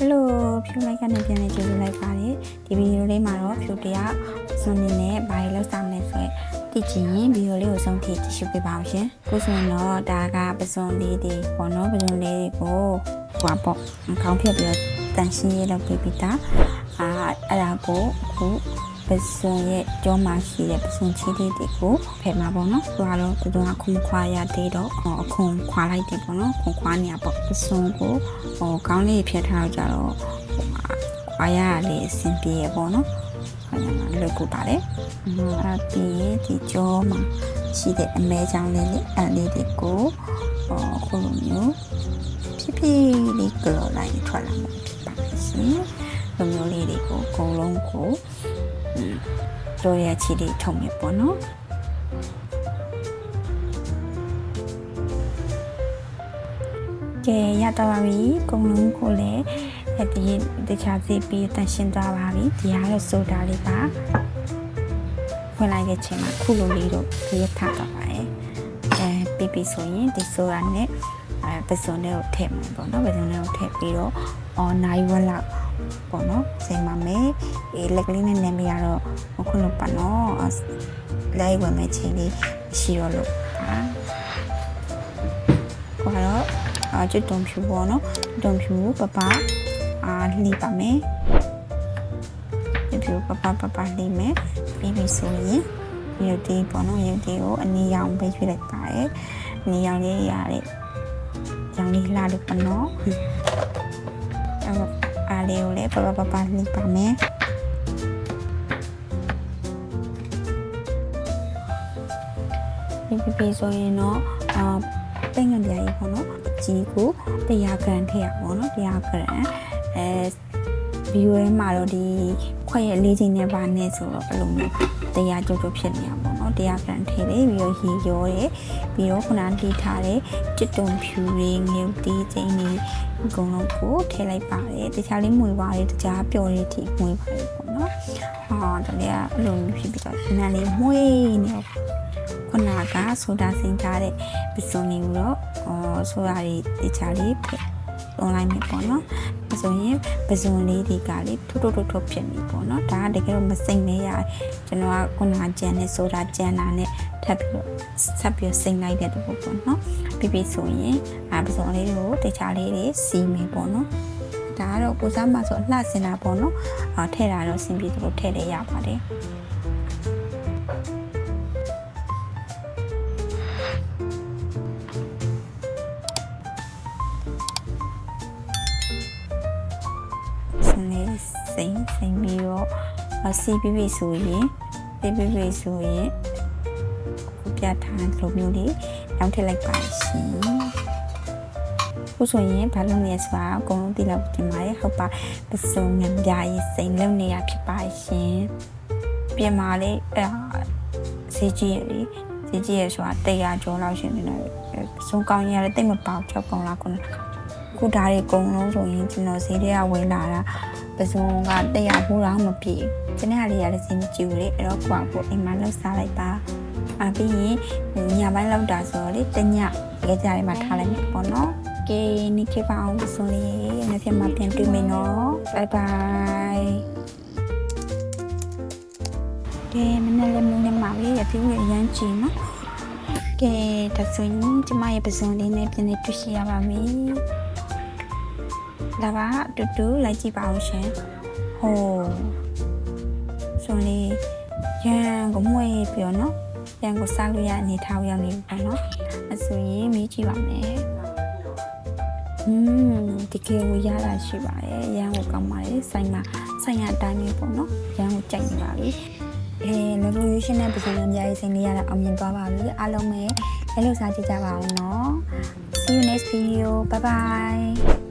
ဘလို့ဖြူလိုက်ကနေပြန်နေကြည့်လိုက်ပါတယ်ဒီဗီဒီယိုလေးမှာတော့ဖြူတယောက်စွန်နေနဲ့ဘာတွေလောက်စားမလဲဆိုရက်သိချင်ရင်ဗီဒီယိုလေးကိုဆုံးထိကြည့်ရှုပေးပါအောင်ရှင်ကိုဆိုရင်တော့ဒါကပစွန်လေးတွေပေါ့နော်ပစွန်လေးတွေကိုဟွာပေါ့ခေါင်းဖြတ်ပြီးတော့တန်ရှင်းရေးလုပ်ပေးပြီးသားအာအဲ့ဒါကိုအခု ပစွန်ရဲ့ကြောမှာရှိတဲ့ပစွန်ချီးလေးတွေကိုဖယ်မှာပေါ့နော်သူကတော့သူတို့ကခုံခွာရသေးတော့အခုံခွာလိုက်တယ်ပေါ့နော်ခုံခွာနေရပေါ့ပစွန်ကိုဟိုခေါင်းလေးဖြတ်ထားတော့ကြတော့ဟိုခွာရလေးအဆင်ပြေရပေါ့နော်ခွာရမှာလွယ်ကူပါတယ်အဲ့ပြီးရင်ဒီကြောမှာရှိတဲ့အမဲချောင်းလေးလေးအဲ့လေးတွေကိုဟိုခုလိုမျိုးဖြည်းဖြည်းလေးကလော်လိုက်ထွက်လာမှာဖြစ်ပါရှင်လိုမျိုးလေးတွေကိုအကုန်လုံးကို တို့ရဲ့ချီလေးထုံမြပေါ့နော်ကဲရတော့ပါပြီကုံလုံးကိုလည်းဒီတခြားစီပြီးတန်ရှင်းသွားပါပြီဒီကတော့ဆိုတာလေးပါဝင်လိုက်တဲ့ချိန်မှာခုလိုလေးတော့ဒီရထားတော့ပါတယ်အဲပြီးပြီဆိုရင်ဒီဆိုတာနဲ့အဲပစုံလေးကိုထည့်မှာပေါ့နော်ပစုံလေးကိုထည့်ပြီးတော့အော်နိုင်ဝက်လောက် ပေါ့နော်စိမ်ပါမယ်အေးလက်ကလေးနဲ့နေမရတော့ခုလိုပါနော်လိုက်ဝင်မဲ့ချိန်လေးရှိတော့လို့ပါကတော့အာကျွတ်တုံဖြူပေါ့နော်တုံဖြူပပအာလှိပါမယ်ဖြူပပပပလှိမယ်ပြီးပြီဆိုရင်ရုပ်သေးပေါ့နော်ရုပ်သေးကိုအနည်းရောင်ပေးရွှေ့လိုက်ပါတယ်အနည်းရောင်လေးရတဲ့ရောင်လေးလှလို့ပေါ့နော်အဲ့တော့အား လေးကိုလည်းပပပပလှိပါမယ်ပြီးပြီဆိုရင်တော့အာပိတ်ငံပြားကြီးပေါ့နော်ကြီးကို100ဂရမ်ထည့်ရပါတော့100ဂရမ်အဲ ဗီဒီယိုထဲမှာတော့ဒီခွက်ရဲ့လေးချိန်နဲ့ပါနေဆိုတော့ဘယ်လိုမျိုးတရားကြိုးကြိုးဖြစ်နေရပါတော့100ဂရမ်ထည့်တယ်ပြီးတော့ရေရောတယ်ပြီးတော့ခုနတီးထားတဲ့ကျွတ်တုံဖြူတွေငရုတ်တီးချိန်တွေအကုန်လုံးကိုထည့်လိုက်ပါတယ်တခြားလေးမွေပါတယ်တခြားပျော်ရည်ထိမွေပါတယ်ပေါ့နော်ဟာတကယ်အဲ့လိုမျိုးဖြစ်ပြီးတော့ဒီနားလေးမွေနေတော့ခုနကဆိုတာစင်ထားတဲ့ပစုံတွေကိုတော့အော်ဆိုတာတွေတခြားလေးဖြစ် online မှာပေါ့နော်ပစုံရင်ပစုံလေးတွေကလေထုထုထုထုဖြစ်နေပေါ့နော်ဒါကတကယ်တော့မစိမ့်နေရကျွန်တော်ကခုနကြံနဲ့ဆိုတာကြံတာနဲ့ထပ်ပြီးတော့ဆက်ပြီးစိမ့်လိုက်တဲ့တပုတ်ပေါ့နော်ပြီးပြီဆိုရင်အာပစုံလေးတွေကိုတခြားလေးတွေစီးမယ်ပေါ့နော်ဒါကတော့ကိုစားမှဆိုအလှစင်တာပေါ့နော်အာထည့်တာတော့စင်ပြေသလိုထည့်ရရပါတယ် စိမ့်စိမ့်ပြီးတော့အစီပြပြဆိုရင်ပြပြပြဆိုရင်ကိုပြထားလိုမျိုးလေးတောင်းထည့်လိုက်ပါရှင်ခုဆိုရင်ဘာလို့လဲဆိုတာအကုန်လုံးသိလောက်တင်ပါတယ်ဟုတ်ပါပစုံငံပြရေးစိမ့်လုံနေရဖြစ်ပါရှင်ပြင်မာလေးအဲဈေးကြီးရလေဈေးကြီးရဆိုတာ100ကျော်လောက်ရှင်နေတယ်ပစုံကောင်းကြီးရတယ်တိတ်မပေါ6ပုံလားခုနခုဓာတ်တွေအကုန်လုံးဆိုရင်ကျွန်တော်ဈေးတွေကဝင်လာတာ ပစုံက100ဘူးတော့မပြည့်ကျွန်တော်လေးရတဲ့ဈေးမကြည့်ဘူးလေအဲ့တော့ကွာဖို့အိမ်မှာလောက်စားလိုက်ပါအပြီးရင်ညပိုင်းလောက်တာဆိုတော့လေတညရဲကြတွေမှာထားလိုက်မယ်ပေါ့နော်ကဲနိကေပါအောင်ဆိုရင်နေ့ပြန်မှပြန်တွေ့မယ်နော်ဘိုင်ဘိုင်ကဲမနေ့လည်းမနေ့မှာပဲရပြည့်ရမ်းချင်နော်ကဲဒါဆိုရင်ကျမရဲ့ပစုံလေးနဲ့ပြန်နေတွေ့ရှိရပါမယ် လာပါအတူတူလိုက်ကြည့်ပါအောင်ရှင်ဟိုဆိုနေရန်ကိုမွေးပြီးတော့နော်ရန်ကိုစားလို့ရအနေထားကိုရောက်နေပြီပေါ့နော်အဲဆိုရင်မေးကြည့်ပါမယ်อืมဒီကေကိုရတာရှိပါတယ်ရန်ကိုကောင်းပါတယ်ဆိုင်မှာဆိုင်ရအတိုင်းပဲပေါ့နော်ရန်ကိုကြိုက်နေပါပြီအဲ revolution နဲ့ပုံစံအများကြီးစိတ်လေးရတာအောင်မြင်သွားပါပြီအားလုံးပဲလည်းလို့စားကြည့်ကြပါအောင်နော် see you next video bye bye